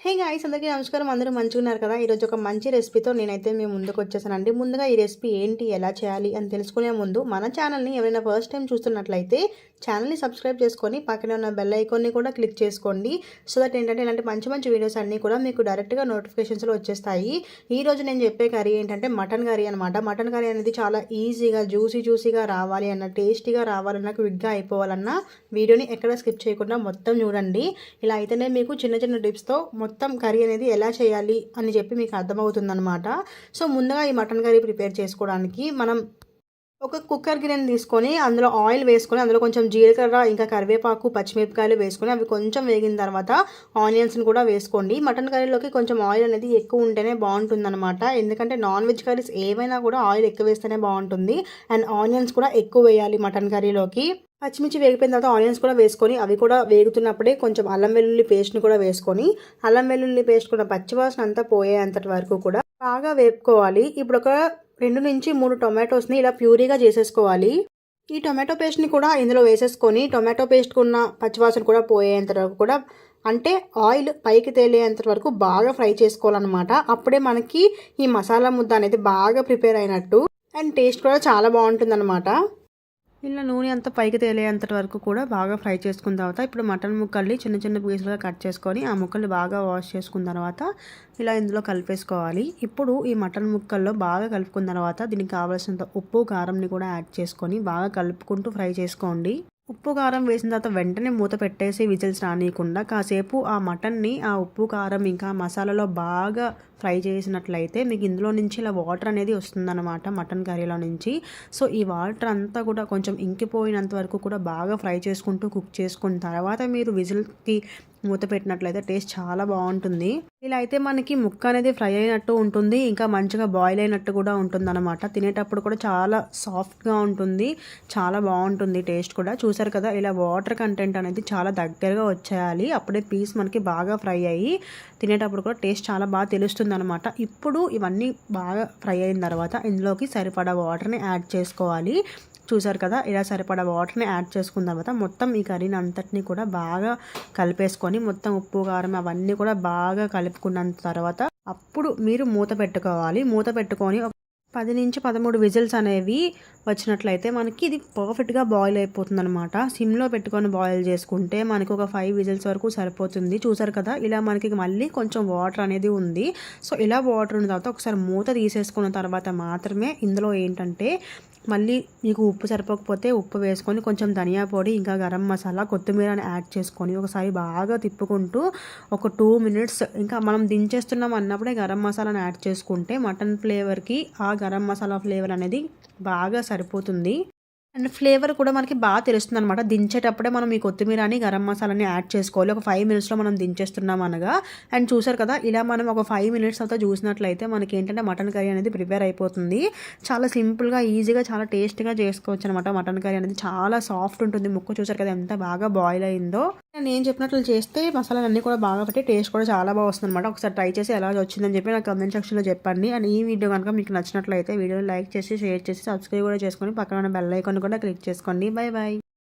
Hey guys అందరికీ నమస్కారం. అందరూ మంచిగా ఉన్నారు కదా? ఈరోజు ఒక మంచి రెసిపీతో నేనైతే మేము ముందుకు వచ్చేసానండి. ముందుగా ఈ రెసిపీ ఏంటి ఎలా చేయాలి అని తెలుసుకునే ముందు మన ఛానల్ని ఎవరైనా ఫస్ట్ టైం చూస్తున్నట్లయితే ఛానల్ని సబ్స్క్రైబ్ చేసుకొని పక్కనే ఉన్న బెల్ ఐకాన్ని కూడా క్లిక్ చేసుకోండి. సో దట్ ఏంటంటే ఇలాంటి మంచి మంచి వీడియోస్ అన్నీ కూడా మీకు డైరెక్ట్గా నోటిఫికేషన్స్లో వచ్చేస్తాయి. ఈ రోజు నేను చెప్పే కర్రీ ఏంటంటే మటన్ కర్రీ అనమాట మటన్ కర్రీ అనేది చాలా ఈజీగా జ్యూసీ జ్యూసీగా రావాలి అన్న టేస్టీగా రావాలన్నా క్విక్గా అయిపోవాలన్నా వీడియోని ఎక్కడ స్కిప్ చేయకుండా మొత్తం చూడండి. ఇలా అయితేనే మీకు చిన్న చిన్న టిప్స్తో మొత్తం కర్రీ అనేది ఎలా చేయాలి అని చెప్పి మీకు అర్థమవుతుందనమాట సో ముందుగా ఈ మటన్ కర్రీ ప్రిపేర్ చేసుకోవడానికి మనం ఒక కుక్కర్ గిన్నెని తీసుకొని అందులో ఆయిల్ వేసుకొని అందులో కొంచెం జీలకర్ర ఇంకా కరివేపాకు పచ్చిమిరపకాయలు వేసుకొని అవి కొంచెం వేగిన తర్వాత ఆనియన్స్ని కూడా వేసుకోండి. మటన్ కర్రీలోకి కొంచెం ఆయిల్ అనేది ఎక్కువ ఉంటేనే బాగుంటుందన్నమాట. ఎందుకంటే నాన్ వెజ్ కర్రీస్ ఏమైనా కూడా ఆయిల్ ఎక్కువ వేస్తేనే బాగుంటుంది. అండ్ ఆనియన్స్ కూడా ఎక్కువ వేయాలి మటన్ కర్రీలోకి. పచ్చిమిర్చి వేగిపోయిన తర్వాత ఆనియన్స్ కూడా వేసుకొని అవి కూడా వేగుతున్నప్పుడే కొంచెం అల్లం వెల్లుల్లి పేస్ట్ని కూడా వేసుకొని అల్లం వెల్లుల్లి పేస్ట్ కూడా పచ్చివాసన అంతా పోయేంతటి వరకు కూడా బాగా వేపుకోవాలి. ఇప్పుడు ఒక రెండు నుంచి మూడు టొమాటోస్ని ఇలా ప్యూరీగా చేసేసుకోవాలి. ఈ టొమాటో పేస్ట్ని కూడా ఇందులో వేసేసుకొని టొమాటో పేస్ట్కి ఉన్న పచ్చివాసన కూడా పోయేంత వరకు కూడా అంటే ఆయిల్ పైకి తేలేంత వరకు బాగా ఫ్రై చేసుకోవాలన్నమాట. అప్పుడే మనకి ఈ మసాలా ముద్ద అనేది బాగా ప్రిపేర్ అయినట్టు అండ్ టేస్ట్ కూడా చాలా బాగుంటుందన్నమాట. ఇలా నూనె అంతా పైకి తేలేంతటి వరకు కూడా బాగా ఫ్రై చేసుకున్న తర్వాత ఇప్పుడు మటన్ ముక్కల్ని చిన్న చిన్న పీసులుగా కట్ చేసుకొని ఆ ముక్కల్ని బాగా వాష్ చేసుకున్న తర్వాత ఇలా ఇందులో కలిపేసుకోవాలి. ఇప్పుడు ఈ మటన్ ముక్కల్లో బాగా కలుపుకున్న తర్వాత దీనికి కావాల్సినంత ఉప్పు కారంని కూడా యాడ్ చేసుకొని బాగా కలుపుకుంటూ ఫ్రై చేసుకోండి. ఉప్పు కారం వేసిన తర్వాత వెంటనే మూత పెట్టేసి విజిల్స్ రానియకుండా కాసేపు ఆ మటన్ని ఆ ఉప్పు కారం ఇంకా మసాలాలో బాగా ఫ్రై చేసినట్లయితే మీకు ఇందులో నుంచి ఇలా వాటర్ అనేది వస్తుందన్నమాట మటన్ కర్రీలో నుంచి. సో ఈ వాటర్ అంతా కూడా కొంచెం ఇంకిపోయినంత వరకు కూడా బాగా ఫ్రై చేసుకుంటూ కుక్ చేసుకున్న తర్వాత మీరు విజిల్కి మూత పెట్టినట్లయితే టేస్ట్ చాలా బాగుంటుంది. ఇలా అయితే మనకి ముక్క అనేది ఫ్రై అయినట్టు ఉంటుంది ఇంకా మంచిగా బాయిల్ అయినట్టు కూడా ఉంటుంది అనమాట తినేటప్పుడు కూడా చాలా సాఫ్ట్గా ఉంటుంది చాలా బాగుంటుంది టేస్ట్ కూడా. చూసారు కదా ఇలా వాటర్ కంటెంట్ అనేది చాలా దగ్గరగా వచ్చేయాలి. అప్పుడే పీస్ మనకి బాగా ఫ్రై అయ్యి తినేటప్పుడు కూడా టేస్ట్ చాలా బాగా తెలుస్తుంది. అనమాట ఇప్పుడు ఇవన్నీ బాగా ఫ్రై అయిన తర్వాత ఇందులోకి సరిపడా వాటర్ని యాడ్ చేసుకోవాలి. చూసారు కదా ఇలా సరిపడా వాటర్ని యాడ్ చేసుకున్న తర్వాత మొత్తం ఈ కర్రీని అంతటిని కూడా బాగా కలిపేసుకొని మొత్తం ఉప్పు కారం అవన్నీ కూడా బాగా కలుపుకున్న తర్వాత అప్పుడు మీరు మూత పెట్టుకోవాలి. మూత పెట్టుకొని పది నుంచి పదమూడు విజిల్స్ అనేవి వచ్చినట్లయితే మనకి ఇది పర్ఫెక్ట్గా బాయిల్ అయిపోతుంది అనమాట సిమ్లో పెట్టుకొని బాయిల్ చేసుకుంటే మనకు ఒక ఫైవ్ విజిల్స్ వరకు సరిపోతుంది. చూసారు కదా ఇలా మనకి మళ్ళీ కొంచెం వాటర్ అనేది ఉంది. సో ఇలా వాటర్ ఉన్న తర్వాత ఒకసారి మూత తీసేసుకున్న తర్వాత మాత్రమే ఇందులో ఏంటంటే మళ్ళీ మీకు ఉప్పు సరిపోకపోతే ఉప్పు వేసుకొని కొంచెం ధనియా పొడి ఇంకా గరం మసాలా కొత్తిమీరని యాడ్ చేసుకొని ఒకసారి బాగా తిప్పుకుంటూ ఒక టూ మినిట్స్ ఇంకా మనం దించేస్తున్నాం అన్నప్పుడే గరం మసాలాని యాడ్ చేసుకుంటే మటన్ ఫ్లేవర్కి ఆ గరం మసాలా ఫ్లేవర్ అనేది బాగా సరిపోతుంది. అండ్ ఫ్లేవర్ కూడా మనకి బాగా తెలుస్తుంది అనమాట దించేటప్పుడే మనం ఈ కొత్తిమీరని గరం మసాలాని యాడ్ చేసుకోవాలి. ఒక ఫైవ్ మినిట్స్లో మనం దించేస్తున్నాం అనగా అండ్ చూసారు కదా ఇలా మనం ఒక ఫైవ్ మినిట్స్ అంతా చూసినట్లయితే మనకి ఏంటంటే మటన్ కర్రీ అనేది ప్రిపేర్ అయిపోతుంది. చాలా సింపుల్గా ఈజీగా చాలా టేస్ట్గా చేసుకోవచ్చు అనమాట మటన్ కర్రీ అనేది. చాలా సాఫ్ట్ ఉంటుంది. ముక్క చూసారు కదా ఎంత బాగా బాయిల్ అయిందో. నేను చెప్పినట్లు చేస్తే మసాలాలన్నీ కూడా బాగా పెట్టి టేస్ట్ కూడా చాలా బాగా వస్తుంది అనమాట. ఒకసారి ట్రై చేసి ఎలా వచ్చిందని చెప్పి నాకు కమెంట్ సెక్షన్లో చెప్పండి. అండ్ ఈ వీడియో కనుక మీకు నచ్చినట్లయితే వీడియో లైక్ చేసి షేర్ చేసి సబ్స్క్రైబ్ కూడా చేసుకొని పక్కన బెల్ ఐకాన్ కూడా క్లిక్ చేసుకోండి. Bye bye